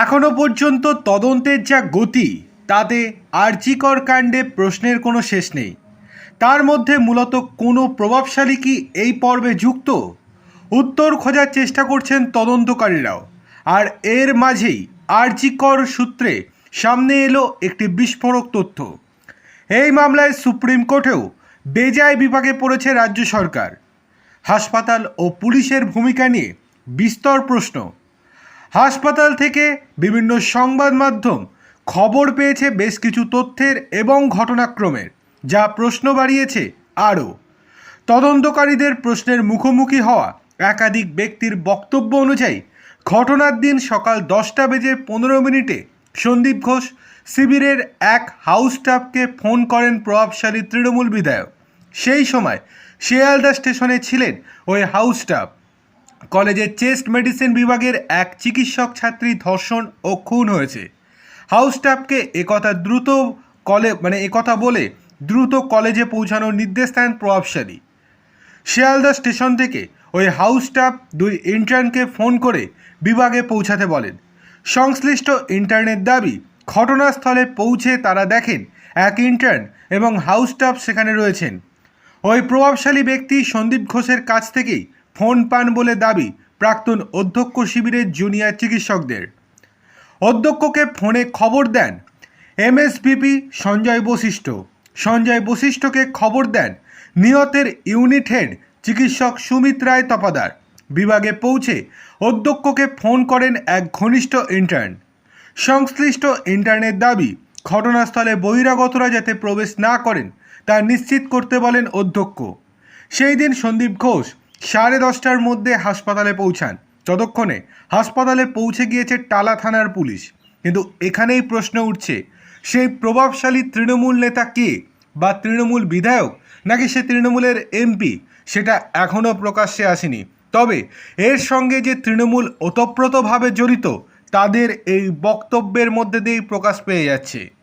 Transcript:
এখনও পর্যন্ত তদন্তের যা গতি, তাতে আর্জিকর কাণ্ডে প্রশ্নের কোনো শেষ নেই। তার মধ্যে মূলত কোনো প্রভাবশালী কি এই পর্বে যুক্ত? উত্তর খোঁজার চেষ্টা করছেন তদন্তকারীরাও। আর এর মাঝেই আর্জিকর সূত্রে সামনে এলো একটি বিস্ফোরক তথ্য। এই মামলায় সুপ্রিম কোর্টেও বেজায় বিভাগে পড়েছে রাজ্য সরকার। হাসপাতাল ও পুলিশের ভূমিকা নিয়ে বিস্তর প্রশ্ন। হাসপাতাল থেকে বিভিন্ন সংবাদ মাধ্যম খবর পেয়েছে বেশ কিছু তথ্যের এবং ঘটনাক্রমের, যা প্রশ্ন বাড়িয়েছে আরও। তদন্তকারীদের প্রশ্নের মুখোমুখি হওয়া একাধিক ব্যক্তির বক্তব্য অনুযায়ী, ঘটনার দিন সকাল দশটা বেজে পনেরো মিনিটে সন্দীপ ঘোষ শিবিরের এক হাউস স্টাফকে ফোন করেন প্রভাবশালী তৃণমূল বিধায়ক। সেই সময় শিয়ালদা স্টেশনে ছিলেন ওই হাউস স্টাফ। কলেজের চেস্ট মেডিসিন বিভাগের এক চিকিৎসক ছাত্রী ধর্ষণ ও খুন হয়েছে। হাউস স্টাফকে একথা দ্রুত কলে মানে একথা বলে দ্রুত কলেজে পৌঁছানোর নির্দেশ দেন প্রভাবশালী। শিয়ালদা স্টেশন থেকে ওই হাউস স্টাফ দুই ইন্টার্নকে ফোন করে বিভাগে পৌঁছাতে বলেন। সংশ্লিষ্ট ইন্টার্নের দাবি, ঘটনাস্থলে পৌঁছে তারা দেখেন এক ইন্টার্ন এবং হাউস স্টাফ সেখানে রয়েছেন। ওই প্রভাবশালী ব্যক্তি সন্দীপ ঘোষের কাছ থেকেই ফোন পান বলে দাবি প্রাক্তন অধ্যক্ষ শিবিরের জুনিয়র চিকিৎসকদের। অধ্যক্ষকে ফোনে খবর দেন এমএসবিপি সঞ্জয় বশিষ্ঠ। সঞ্জয় বশিষ্ঠকে খবর দেন নিহতের ইউনিট হেড চিকিৎসক সুমিত রায় তপাদার। বিভাগে পৌঁছে অধ্যক্ষকে ফোন করেন এক ঘনিষ্ঠ ইন্টার্ন সংশ্লিষ্ট ইন্টার্নের দাবি, ঘটনাস্থলে বহিরাগতরা যাতে প্রবেশ না করেন তা নিশ্চিত করতে বলেন অধ্যক্ষ। সেই দিন সন্দীপ ঘোষ সাড়ে দশটার মধ্যে হাসপাতালে পৌঁছান। ততক্ষণে হাসপাতালে পৌঁছে গিয়েছে টালা থানার পুলিশ। কিন্তু এখানেই প্রশ্ন উঠছে, সেই প্রভাবশালী তৃণমূল নেতা কে বা তৃণমূল বিধায়ক নাকি সে তৃণমূলের এমপি? সেটা এখনও প্রকাশ্যে আসেনি। তবে এর সঙ্গে যে তৃণমূল ওতপ্রোতভাবে জড়িত, তাদের এই বক্তব্যের মধ্যে দিয়েই প্রকাশ পেয়ে যাচ্ছে।